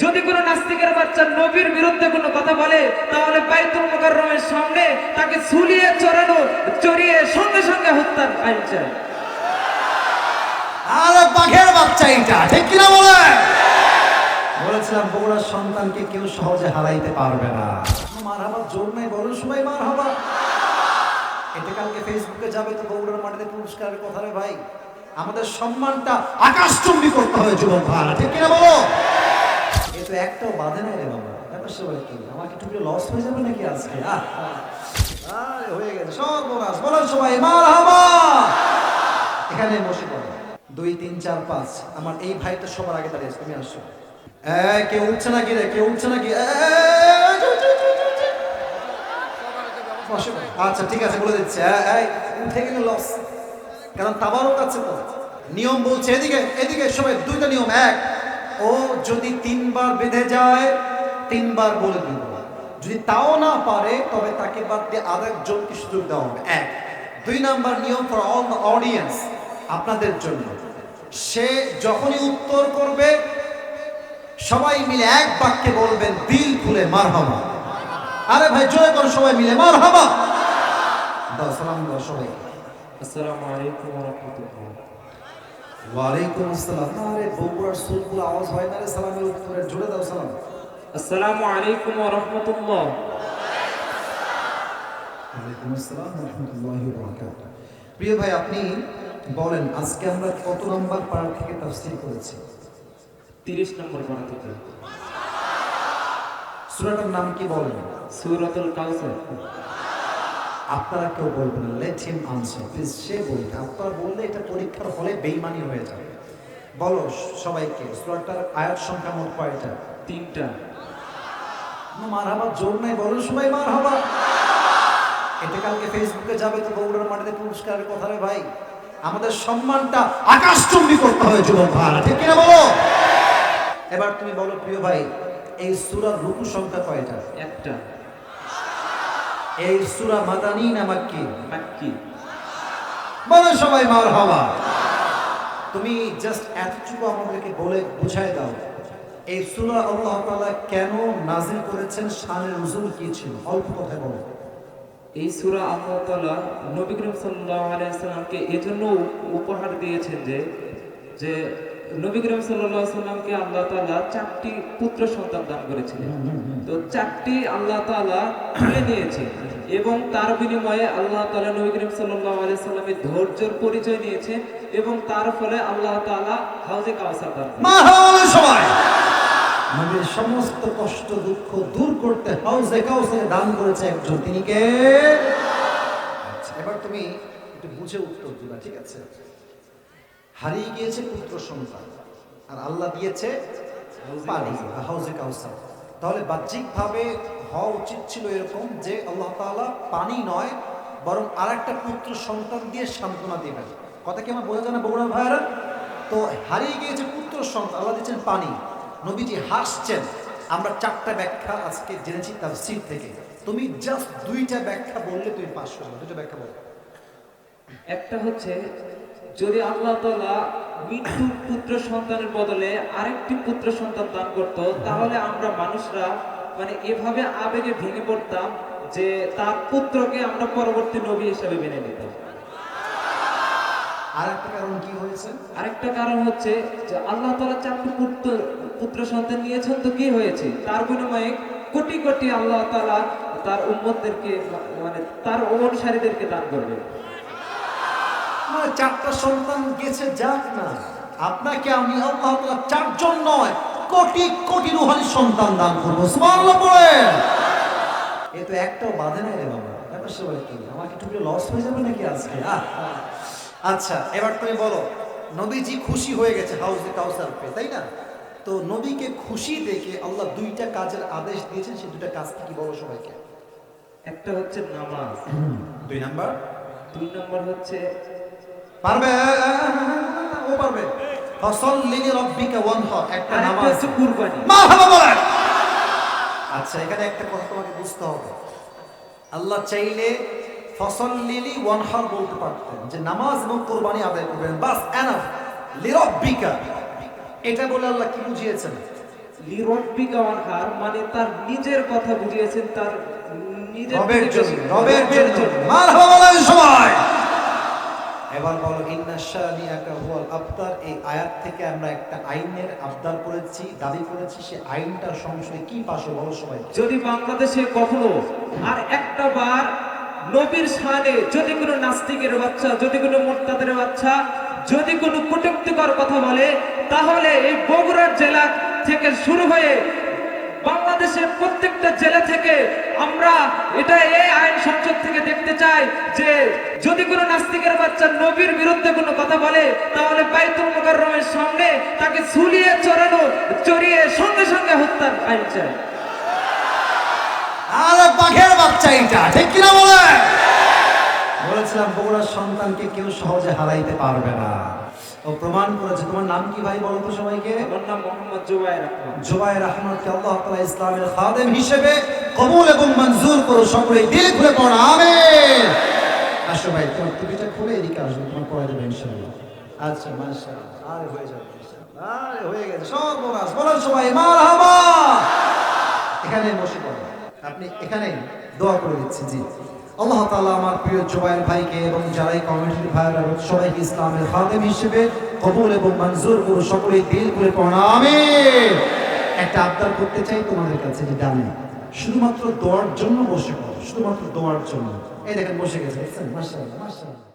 যদি কোনো নাস্তিকের বাচ্চা নবীর বিরুদ্ধে কোনো কথা বলে তাহলে বাইতুল মুকাররমের সামনে তাকে ঝুলিয়ে চড়ানো চড়িয়ে সঙ্গে সঙ্গে হত্যার আইন চাই। আরে বাঘের বাচ্চা এটা ঠিক কিনা বলে? বলেছিলাম বগুড়ার সন্তানকে কেউ সহজে হারাইতে পারবে না। মার হাবা জোর নাই বলো সবাই মার হাবা এটা কালকে ফেসবুকে যাবে তো বগুড়ার মাটিতে পুরস্কারের কথা রে ভাই। আমাদের সম্মানটা আকাশচুম্বী করতে হবে যুবক ভাড়া ঠিক কিনা বলো? এ তো একটাও বাধে নাই রে বাবা। ব্যাপার সবাই কি? আমার কি টুকরে লস হয়ে যাবে নাকি আজকে। আরে হয়ে গেছে সর্বনাশ বলো সবাই মার এখানে বসে পড়ো। দুই, তিন, চার, পাঁচ। আমার এই ভাই তো সবার আগে দাঁড়িয়েছে তুমি আসো। এ কেউ উঠছে নাকি রে? কেউ উঠছে চু। বসো। আচ্ছা ঠিক আছে, বলে দিচ্ছি। উঠে গেলে লস কারণ তাবারও কাছে তো। নিয়ম বলছে, এদিকে এদিকে সবাই, দুইটা নিয়ম, এক। ও যদি তিনবার বেঁধে যায়, তিনবার বলে দিব। যদি তাও না পারে, তবে তাকে বাদ দিয়ে আরেকজনকে সুযোগ দেওয়া হবে। এক। দুই নাম্বার নিয়ম ফর অল দ্য অডিয়েন্স আপনাদের জন্য। সে যখনই উত্তর করবে, সবাই মিলে এক বাক্যে বলবেন, দিল খুলে মার হবা আরে ভাই, জোরে করো সবাই মিলে মার হাবা দাও, সালাম দাও সবাই আসসালামু আলাইকুম ওয়া রাহমাতুল্লাহ। ওয়ালাইকুম আসসালাম। আরে বগুড়ার সুরগুলো আওয়াজ হয় না রে সালামের উত্তরে। জোরে দাও সালাম। আসসালামু আলাইকুম ওয়া রাহমাতুল্লাহ। ওয়ালাইকুম আসসালাম রহমতুল্লাহি বারাকাতুহু। প্রিয় ভাই আপনি বলেন আজকে আমরা কত নম্বর পারা থেকে তাফসীর করেছি 30 নম্বর পারা থেকে। সূরাটার নাম কি বলেন? সূরাতুল কাউসার। আপনারা কেউ বলবেন লেট হিম আনসার প্লিজ সে বলবে আপনারা বললে এটা পরীক্ষার হলে বেইমানি হয়ে যাবে। বলো সবাইকে সূরাটার আয়াত সংখ্যা মোট কয়টা? তিনটা। মার হাবা জোর নাই, বলো সবাই মার হাবা এটা কালকে ফেসবুকে যাবে তো বগুড়ার মাটিতে পুরস্কারের কথা রে ভাই। আমাদের সম্মানটা আকাশচুম্বী করতে হবে যুবক ভাড়া ঠিক কিনা বলো? এবার তুমি বলো, প্রিয় ভাই, এই সূরার রুকু সংখ্যা কয়টা? একটা। এই সূরা মাদানী না মাক্কি? মাক্কি। বলো সবাই মার হাবা তুমি জাস্ট এতটুকু আমাদেরকে বলে বুঝাই দাও এই সুরা আল্লাহ তাআলা কেন নাজিল করেছেন শানের নজুল কি ছিল? অল্প কথায় বলো। এই সুরা আল্লাহ তাআলা নবী করিম সাল্লাল্লাহু আলাইহি সাল্লামকে এজন্য উপহার দিয়েছেন যে যে নবী করিম সাল্লামকে আল্লাহ তাআলা চারটি পুত্র সন্তান দান করেছিলেন। তো চারটি আল্লাহ তাআলা তুলে নিয়েছে এবং তার বিনিময়ে আল্লাহ তাআলা নবী করিম সাল্লাল্লাহু আলাইহি সাল্লামের ধৈর্যের পরিচয় নিয়েছে এবং তার ফলে আল্লাহ তাআলা হাউজে কাউসার দান সবাই! নবীর সমস্ত কষ্ট দুঃখ দূর করতে হাউজে কাউসারে দান করেছে একজন। তিনি কে? আচ্ছা এবার তুমি একটু বুঝে উত্তর দিবা ঠিক আছে? হারিয়ে গিয়েছে পুত্র সন্তান। আর আল্লাহ দিয়েছে পানি হাউজে কাউসার। তাহলে বাহ্যিকভাবে হওয়া উচিত ছিল এরকম যে আল্লাহ তালা পানি নয়, বরং আরেকটা পুত্র সন্তান দিয়ে সান্ত্বনা দিবেন। কথা কি আমার বোঝা যায় না বগুড়া ভাইয়ারা? তো হারিয়ে গিয়েছে পুত্র সন্তান, আল্লাহ দিচ্ছেন পানি। নবীজি হাসছেন। আমরা চারটা ব্যাখ্যা আজকে জেনেছি তার সিট থেকে। তুমি জাস্ট দুইটা ব্যাখ্যা বললে তুমি করবে দুইটা ব্যাখ্যা বলো। একটা হচ্ছে যদি আল্লাহ তাআলা মৃত্যু পুত্র সন্তানের বদলে আরেকটি পুত্র সন্তান দান করত তাহলে আমরা মানুষরা মানে এভাবে আবেগে ভেঙে পড়তাম যে তার পুত্রকে আমরা পরবর্তী নবী হিসেবে মেনে নিতাম। আর একটা কারণ কি হয়েছে? আরেকটা কারণ হচ্ছে যে আল্লাহ তাআলা চারটি পুত্র পুত্র সন্তান নিয়েছেন তো কি হয়েছে? তার বিনিময়ে কোটি কোটি আল্লাহ তাআলা তার উম্মতদেরকে মানে তার অনুসারীদেরকে দান করবে মানে চারটা সন্তান গেছে যাক না। আপনাকে আমি আল্লাহ চারজন নয় কোটি কোটি রুহানি সন্তান দান করব। পড়ে। এ তো একটাও বাধে নাই রে বাবা। ব্যাপার সবাই কি আমার কি টুকরে লস হয়ে যাবে নাকি আজকে। আচ্ছা এবার তুমি বলো নবীজি খুশি হয়ে গেছে হাউসে কাউসার পে তাই না? তো নবীকে খুশি দেখে আল্লাহ দুইটা কাজের আদেশ দিয়েছেন সেই দুইটা কাজ কি বলো সবাইকে? একটা হচ্ছে নামাজ দুই নাম্বার। দুই নম্বর হচ্ছে পারবে? ও পারবে। রব্বিকা ওয়ানহর একটা নামাজ। কুরবানি। বলেন। আচ্ছা এখানে একটা কথা তোমাকে বুঝতে হবে। আল্লাহ চাইলে ফসল লিলি ওয়ানহার বলতে পারতেন যে নামাজ এবং কোরবানি আদায় করবেন। বাস এনাফ। লিরব্বিকা। এটা বলে আল্লাহ কি বুঝিয়েছেন? লিরব্বিকা ওয়ানহার মানে তার নিজের কথা বুঝিয়েছেন তার নিজের রবের জন্য রবের রবের জন্য। মারহাবা বলেন সবাই। এবার বলো, ইন্না শানিয়াকা হুয়াল আবতার। এই আয়াত থেকে আমরা একটা আইনের আবদার করেছি, দাবি করেছি, সে আইনটা সংশয়ে কি পাশে বলো সবাই। যদি বাংলাদেশে কখনো আর একটা বার নবীর শানে যদি কোনো নাস্তিকের বাচ্চা, যদি কোনো মোর্তাদের বাচ্চা, যদি কোনো কটুক্তিকর কথা বলে, তাহলে এই বগুড়ার জেলা থেকে শুরু হয়ে বাংলাদেশের প্রত্যেকটা জেলা থেকে আমরা এটা এই আইন সংসদ থেকে দেখতে চাই যে যদি কোনো নাস্তিকের বাচ্চা নবীর বিরুদ্ধে কোনো কথা বলে তাহলে বাইতুল মুকাররমের সামনে তাকে ঝুলিয়ে চড়ানো চড়িয়ে সঙ্গে সঙ্গে হত্যার আইন চাই। আরে বাঘের বাচ্চা এটা ঠিক কিনা বলে বলেছিলাম বগুড়ার সন্তানকে কেউ সহজে হারাইতে পারবে না। ও প্রমাণ করেছে। তোমার নাম কি ভাই বলো তো সবাইকে? আমার নাম মোহাম্মদ জুবাইর রহমান। জুবাইর আহমদকে আল্লাহ তাআলা ইসলামের খাদেম হিসেবে কবুল এবং মঞ্জুর করো সকলে দিল খুলে পড়ো আমিন। আসো ভাই তোমার টুপিটা খুলে এদিকে আসবে তোমার পড়াই দেবে ইনশাআল্লাহ। আচ্ছা মাশাআল্লাহ। আরে হয়ে যাবে আরে হয়ে গেছে সব বোনাস। বলেন সবাই মারহাবা। এখানে বসে পড়ো। আপনি এখানেই দোয়া করে দিচ্ছি জি। আল্লাহ তালা আমার প্রিয় জুবাইর ভাইকে এবং যারাই কমিটির ভাইরা সবাইকে ইসলামের খাদেম হিসেবে কবুল এবং মঞ্জুর করো সকলে দিল করে প্রণামে একটা আবদার করতে চাই তোমাদের কাছে যে ডানে, শুধুমাত্র দোয়ার জন্য বসে পড়ো, শুধুমাত্র দোয়ার জন্য। এই দেখেন, বসে গেছে মাশাআল্লাহ মাশাআল্লাহ।